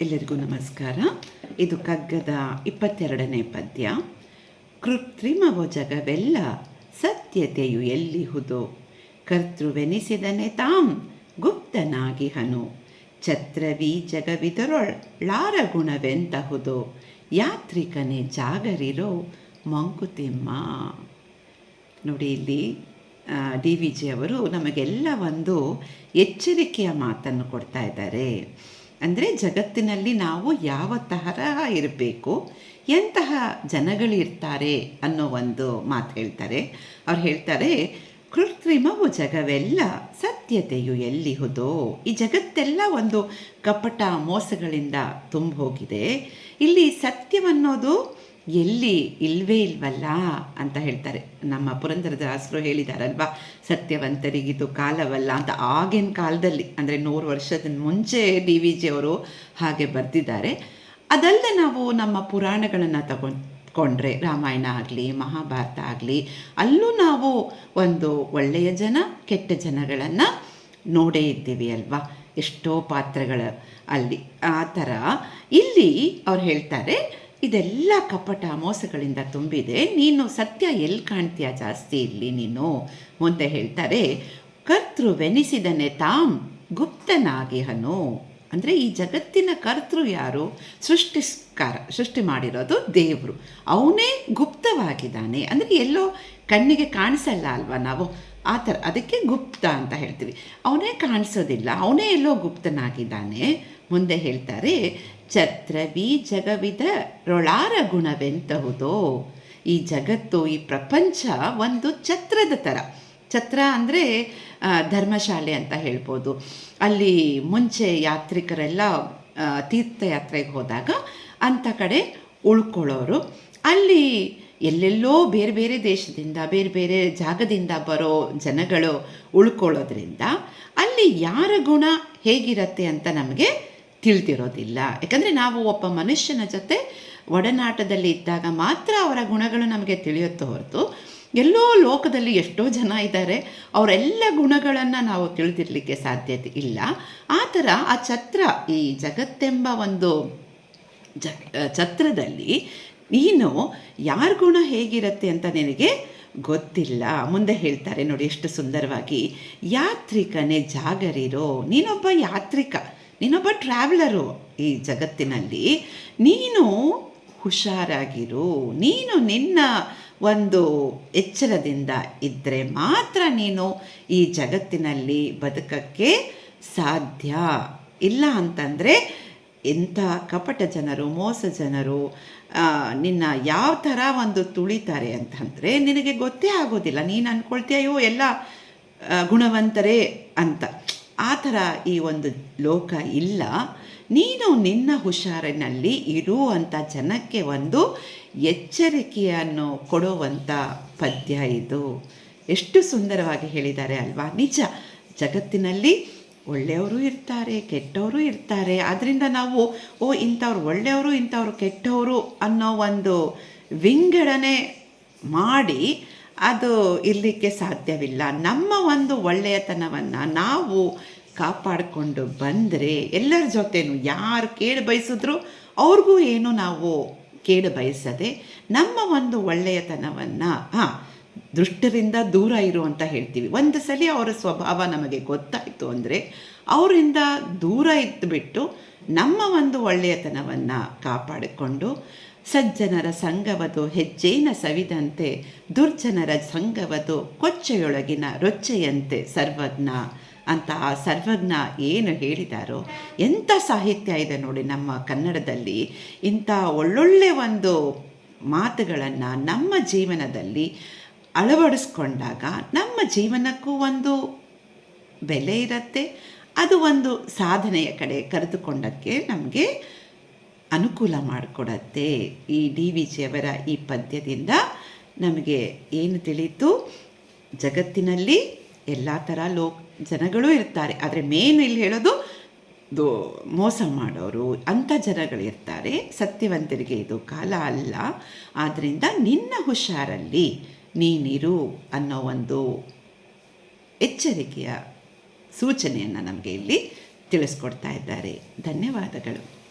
ಎಲ್ಲರಿಗೂ ನಮಸ್ಕಾರ. ಇದು ಕಗ್ಗದ ಇಪ್ಪತ್ತೆರಡನೇ ಪದ್ಯ. ಕೃತ್ರಿಮವೋ ಜಗವೆಲ್ಲ ಸತ್ಯತೆಯು ಎಲ್ಲಿಹುದು? ಕರ್ತೃವೆನಿಸಿದನೆ ತಾಂ ಗುಪ್ತನಾಗಿಹನು ಛತ್ರವಿ ಜಗವಿದರೊಳ್ ಲಾರ ಗುಣವೆಂತಹುದು ಯಾತ್ರಿಕನೇ ಜಾಗರಿರೋ ಮಂಕುತಿಮ್ಮ. ನೋಡಿ ಇಲ್ಲಿ ಡಿ ವಿ ಜಿ ಅವರು ನಮಗೆಲ್ಲ ಒಂದು ಎಚ್ಚರಿಕೆಯ ಮಾತನ್ನು ಕೊಡ್ತಾ ಇದ್ದಾರೆ. ಅಂದರೆ ಜಗತ್ತಿನಲ್ಲಿ ನಾವು ಯಾವ ತರಹ ಇರಬೇಕು, ಎಂತಹ ಜನಗಳಿರ್ತಾರೆ ಅನ್ನೋ ಒಂದು ಮಾತು ಹೇಳ್ತಾರೆ. ಅವ್ರು ಹೇಳ್ತಾರೆ, ಕೃತ್ರಿಮವು ಜಗವೆಲ್ಲ ಸತ್ಯತೆಯು ಎಲ್ಲಿಹುದೋ ಈ ಜಗತ್ತೆಲ್ಲ ಒಂದು ಕಪಟ ಮೋಸಗಳಿಂದ ತುಂಬ ಹೋಗಿದೆ ಇಲ್ಲಿ ಸತ್ಯವನ್ನೋದು ಎಲ್ಲಿ ಇಲ್ವೇ ಇಲ್ವಲ್ಲ ಅಂತ ಹೇಳ್ತಾರೆ. ನಮ್ಮ ಪುರಂದರದಾಸರು ಹೇಳಿದಾರಲ್ವಾ, ಸತ್ಯವಂತರಿಗಿದು ಕಾಲವಲ್ಲ ಅಂತ ಆಗಿನ ಕಾಲದಲ್ಲಿ, ಅಂದರೆ ನೂರು ವರ್ಷದ ಮುಂಚೆ ಡಿ ವಿ ಜಿ ಅವರು ಹಾಗೆ ಬರೆದಿದ್ದಾರೆ. ಅದಲ್ಲದೆ ನಾವು ನಮ್ಮ ಪುರಾಣಗಳನ್ನು ತಗೊಂಡ್ಕೊಂಡ್ರೆ, ರಾಮಾಯಣ ಆಗಲಿ, ಮಹಾಭಾರತ ಆಗಲಿ, ಅಲ್ಲೂ ನಾವು ಒಂದು ಒಳ್ಳೆಯ ಜನ, ಕೆಟ್ಟ ಜನಗಳನ್ನು ನೋಡೇ ಇದ್ದೀವಿ ಅಲ್ವಾ? ಎಷ್ಟೋ ಪಾತ್ರಗಳ ಅಲ್ಲಿ. ಆ ಥರ ಇಲ್ಲಿ ಅವ್ರು ಹೇಳ್ತಾರೆ ಇದೆಲ್ಲ ಕಪಟ ಮೋಸಗಳಿಂದ ತುಂಬಿದೆ. ನೀನು ಸತ್ಯ ಎಲ್ಲಿ ಕಾಣ್ತೀಯ ಜಾಸ್ತಿ ಇಲ್ಲಿ ನೀನು? ಮುಂದೆ ಹೇಳ್ತಾರೆ, ಕರ್ತೃವೆನಿಸಿದನೆ ಗುಪ್ತನಾಗಿ ಹನು ಅಂದರೆ ಈ ಜಗತ್ತಿನ ಕರ್ತೃ ಯಾರು? ಸೃಷ್ಟಿಸ್ಕಾರ, ಸೃಷ್ಟಿ ಮಾಡಿರೋದು ದೇವರು. ಅವನೇ ಗುಪ್ತವಾಗಿದ್ದಾನೆ. ಅಂದರೆ ಎಲ್ಲೋ ಕಣ್ಣಿಗೆ ಕಾಣಿಸಲ್ಲ ಅಲ್ವಾ ನಾವು? ಆ ಥರ. ಅದಕ್ಕೆ ಗುಪ್ತ ಅಂತ ಹೇಳ್ತೀವಿ. ಅವನೇ ಕಾಣಿಸೋದಿಲ್ಲ. ಅವನೇ ಎಲ್ಲೋ ಗುಪ್ತನಾಗಿದ್ದಾನೆ. ಮುಂದೆ ಹೇಳ್ತಾರೆ ಛತ್ರವಿ ಜಗವಿದ ರೊಳಾರ ಗುಣವೆಂತಹುದೋ. ಈ ಜಗತ್ತು, ಈ ಪ್ರಪಂಚ ಒಂದು ಛತ್ರದ ಥರ. ಛತ್ರ ಅಂದರೆ ಧರ್ಮಶಾಲೆ ಅಂತ ಹೇಳ್ಬೋದು. ಅಲ್ಲಿ ಮುಂಚೆ ಯಾತ್ರಿಕರೆಲ್ಲ ತೀರ್ಥಯಾತ್ರೆಗೆ ಹೋದಾಗ ಅಂಥ ಕಡೆ ಉಳ್ಕೊಳ್ಳೋರು. ಅಲ್ಲಿ ಎಲ್ಲೆಲ್ಲೋ ಬೇರೆ ಬೇರೆ ದೇಶದಿಂದ, ಬೇರೆ ಬೇರೆ ಜಾಗದಿಂದ ಬರೋ ಜನಗಳು ಉಳ್ಕೊಳ್ಳೋದ್ರಿಂದ ಅಲ್ಲಿ ಯಾರ ಗುಣ ಹೇಗಿರತ್ತೆ ಅಂತ ನಮಗೆ ತಿಳಿದಿರೋದಿಲ್ಲ. ಯಾಕಂದರೆ ನಾವು ಒಬ್ಬ ಮನುಷ್ಯನ ಜೊತೆ ಒಡನಾಟದಲ್ಲಿ ಇದ್ದಾಗ ಮಾತ್ರ ಅವರ ಗುಣಗಳು ನಮಗೆ ತಿಳಿಯುತ್ತೆ ಹೊರತು ಎಲ್ಲೋ ಲೋಕದಲ್ಲಿ ಎಷ್ಟೋ ಜನ ಇದ್ದಾರೆ, ಅವರೆಲ್ಲ ಗುಣಗಳನ್ನು ನಾವು ತಿಳಿದಿರಲಿಕ್ಕೆ ಸಾಧ್ಯತೆ ಇಲ್ಲ. ಆ ಥರ ಆ ಛತ್ರ, ಈ ಜಗತ್ತೆಂಬ ಒಂದು ಜ ಛತ್ರದಲ್ಲಿ ನೀನು ಯಾರ ಗುಣ ಹೇಗಿರುತ್ತೆ ಅಂತ ನಿನಗೆ ಗೊತ್ತಿಲ್ಲ. ಮುಂದೆ ಹೇಳ್ತಾರೆ ನೋಡಿ ಎಷ್ಟು ಸುಂದರವಾಗಿ. ಯಾತ್ರಿಕನೇ ಜಾಗರಿರೋ, ನೀನೊಬ್ಬ ಯಾತ್ರಿಕ, ನೀನೊಬ್ಬ ಟ್ರಾವೆಲರು ಈ ಜಗತ್ತಿನಲ್ಲಿ. ನೀನು ಹುಷಾರಾಗಿರು. ನೀನು ನಿನ್ನ ಒಂದು ಎಚ್ಚರದಿಂದ ಇದ್ದರೆ ಮಾತ್ರ ನೀನು ಈ ಜಗತ್ತಿನಲ್ಲಿ ಬದುಕಕ್ಕೆ ಸಾಧ್ಯ. ಇಲ್ಲ ಅಂತಂದರೆ ಎಂಥ ಕಪಟ ಜನರು, ಮೋಸ ಜನರು ನಿನ್ನ ಯಾವ ಥರ ಒಂದು ತುಳಿತಾರೆ ಅಂತಂದರೆ ನಿನಗೆ ಗೊತ್ತೇ ಆಗೋದಿಲ್ಲ. ನೀನು ಅಂದ್ಕೊಳ್ತೀಯೋ ಎಲ್ಲ ಗುಣವಂತರೇ ಅಂತ. ಆ ಥರ ಈ ಒಂದು ಲೋಕ ಇಲ್ಲ. ನೀನು ನಿನ್ನ ಹುಷಾರಿನಲ್ಲಿ ಇರುವಂಥ ಜನಕ್ಕೆ ಒಂದು ಎಚ್ಚರಿಕೆಯನ್ನು ಕೊಡುವಂಥ ಪದ್ಯ ಇದು. ಎಷ್ಟು ಸುಂದರವಾಗಿ ಹೇಳಿದ್ದಾರೆ ಅಲ್ವಾ? ನಿಜ. ಜಗತ್ತಿನಲ್ಲಿ ಒಳ್ಳೆಯವರು ಇರ್ತಾರೆ, ಕೆಟ್ಟವರು ಇರ್ತಾರೆ. ಅದರಿಂದ ನಾವು, ಓ, ಇಂಥವ್ರು ಒಳ್ಳೆಯವರು, ಇಂಥವ್ರು ಕೆಟ್ಟವರು ಅನ್ನೋ ಒಂದು ವಿಂಗಡಣೆ ಮಾಡಿ ಅದು ಇರಲಿಕ್ಕೆ ಸಾಧ್ಯವಿಲ್ಲ. ನಮ್ಮ ಒಂದು ಒಳ್ಳೆಯತನವನ್ನು ನಾವು ಕಾಪಾಡಿಕೊಂಡು ಬಂದರೆ ಎಲ್ಲರ ಜೊತೆನೂ ಯಾರು ಕೇಳಿ ಬಯಸಿದ್ರು ಅವ್ರಿಗೂ ಏನು ನಾವು ಕೇಳಿ ಬಯಸದೆ ನಮ್ಮ ಒಂದು ಒಳ್ಳೆಯತನವನ್ನು, ಹಾಂ ದೃಷ್ಟರಿಂದ ದೂರ ಇರು ಅಂತ ಹೇಳ್ತೀವಿ. ಒಂದು ಸಲ ಅವರ ಸ್ವಭಾವ ನಮಗೆ ಗೊತ್ತಾಯಿತು ಅಂದರೆ, ಅವರಿಂದ ದೂರ ಇದ್ದುಬಿಟ್ಟು ನಮ್ಮ ಒಂದು ಒಳ್ಳೆಯತನವನ್ನು ಕಾಪಾಡಿಕೊಂಡು ಸಜ್ಜನರ ಸಂಘವದು, ಹೆಜ್ಜೇನ ಸವಿದಂತೆ, ದುರ್ಜನರ ಸಂಘವದು, ಕೊಚ್ಚೆಯೊಳಗಿನ ರೊಚ್ಚೆಯಂತೆ ಸರ್ವಜ್ಞ ಅಂತ ಆ ಸರ್ವಜ್ಞ ಏನು ಹೇಳಿದಾರೋ ಎಂಥ ಸಾಹಿತ್ಯ ಇದೆ ನೋಡಿ ನಮ್ಮ ಕನ್ನಡದಲ್ಲಿ, ಇಂಥ ಒಳ್ಳೊಳ್ಳೆ ಒಂದು ಮಾತುಗಳನ್ನು ನಮ್ಮ ಜೀವನದಲ್ಲಿ ಅಳವಡಿಸ್ಕೊಂಡಾಗ ನಮ್ಮ ಜೀವನಕ್ಕೂ ಒಂದು ಬೆಲೆ ಇರುತ್ತೆ. ಅದು ಒಂದು ಸಾಧನೆಯ ಕಡೆ ಕರೆದುಕೊಂಡಕ್ಕೆ ನಮಗೆ ಅನುಕೂಲ ಮಾಡಿಕೊಡತ್ತೆ. ಈ ಡಿ ವಿ ಜಿಯವರ ಈ ಪದ್ಯದಿಂದ ನಮಗೆ ಏನು ತಿಳಿತು? ಜಗತ್ತಿನಲ್ಲಿ ಎಲ್ಲ ಥರ ಲೋ ಜನಗಳು ಇರ್ತಾರೆ. ಆದರೆ ಮೇನ್ ಇಲ್ಲಿ ಹೇಳೋದು ದೋ, ಮೋಸ ಮಾಡೋರು ಅಂಥ ಜನಗಳಿರ್ತಾರೆ ಸತ್ಯವಂತರಿಗೆ ಇದು ಕಾಲ ಅಲ್ಲ. ಆದ್ದರಿಂದ ನಿನ್ನ ಹುಷಾರಲ್ಲಿ ನೀನಿರು ಅನ್ನೋ ಒಂದು ಎಚ್ಚರಿಕೆಯ ಸೂಚನೆಯನ್ನು ನಮಗೆ ಇಲ್ಲಿ ತಿಳಿಸ್ಕೊಡ್ತಾ ಇದ್ದಾರೆ. ಧನ್ಯವಾದಗಳು.